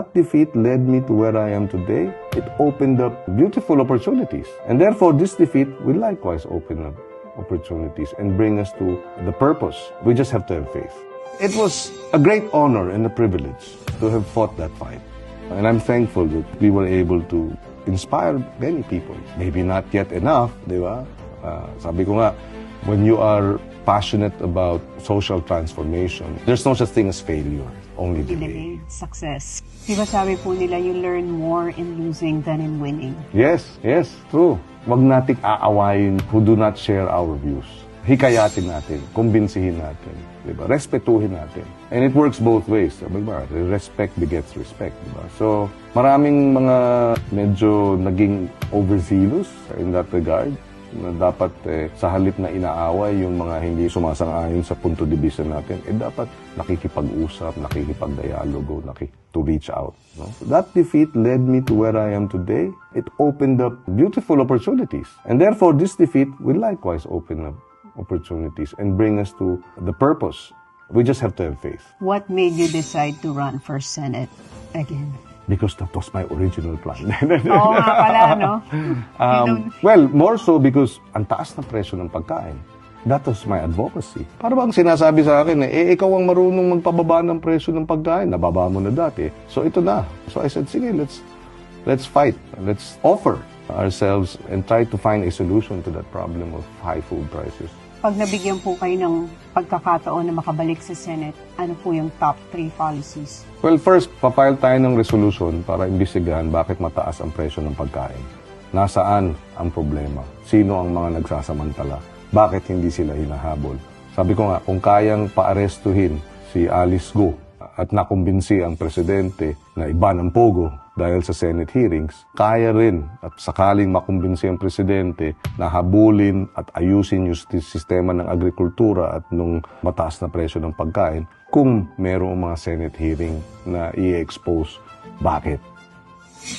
That defeat led me to where I am today. It opened up beautiful opportunities. And therefore, this defeat will likewise open up opportunities and bring us to the purpose. We just have to have faith. It was a great honor and a privilege to have fought that fight. And I'm thankful that we were able to inspire many people. Maybe not yet enough, di ba? Ah, sabi ko nga, when you are passionate about social transformation, there's no such thing as failure, only delay. Delay, success. Di ba sabi po nila, you learn more in losing than in winning. Yes, yes, true. Wag nating aawayin who do not share our views. Hikayatin natin, kumbinsihin natin, di ba? Respetuhin natin. And it works both ways. Sabi ba? Respect begets respect, di ba? So, maraming mga medyo naging overzealous in that regard na dapat eh, sa halip na inaaway yung mga hindi sumasang-ayon sa punto de vista natin, eh dapat nakikipag-usap, nakikipag-dialogo, naki, to reach out. No? That defeat led me to where I am today. It opened up beautiful opportunities. And therefore, this defeat will likewise open up opportunities and bring us to the purpose. We just have to have faith. What made you decide to run for Senate again? Because that was my original plan. Oo nga pala, no? Um, well, more so because ang taas na presyo ng pagkain. That was my advocacy. Para bang sinasabi sa akin, eh, ikaw ang marunong magpababa ng presyo ng pagkain. Nababa mo na dati. So ito na. So I said, sige, let's, let's fight. Let's offer ourselves and try to find a solution to that problem of high food prices. Pag nabigyan po kayo ng pagkakataon na makabalik sa Senate, ano po yung top three policies? Well, first, papile tayo ng resolution para imbestigahan bakit mataas ang presyo ng pagkain. Nasaan ang problema? Sino ang mga nagsasamantala? Bakit hindi sila hinahabol? Sabi ko nga, kung kayang paarestuhin si Alice Go at nakumbinsi ang presidente na iba ng pogo dahil sa Senate hearings, kaya rin at sakaling makumbinsi ang presidente na habulin at ayusin yung sistema ng agrikultura at nung mataas na presyo ng pagkain kung merong mga Senate hearing na i-expose bakit.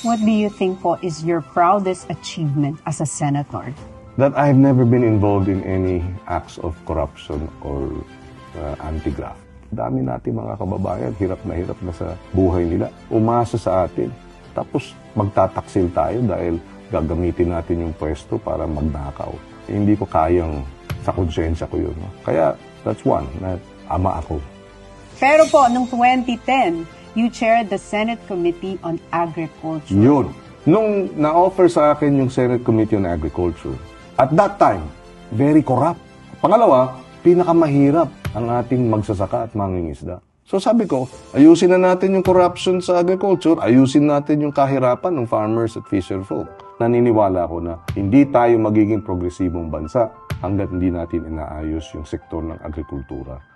What do you think po is your proudest achievement as a senator? That I've never been involved in any acts of corruption or uh, anti-graft. Dami natin mga kababayan, hirap na hirap na sa buhay nila. Umasa sa atin. Tapos magtataksil tayo dahil gagamitin natin yung pwesto para magnakaw. Hindi ko kayang sa konsensya ko yun. no? Kaya that's one, na ama ako. Pero po, noong 2010, you chaired the Senate Committee on Agriculture. Yun. Nung na-offer sa akin yung Senate Committee on Agriculture, at that time, very corrupt. Pangalawa, pinakamahirap ang ating magsasaka at mangingisda. So sabi ko, ayusin na natin yung corruption sa agriculture, ayusin natin yung kahirapan ng farmers at fisherfolk. Naniniwala ko na hindi tayo magiging progresibong bansa hanggat hindi natin inaayos yung sektor ng agrikultura.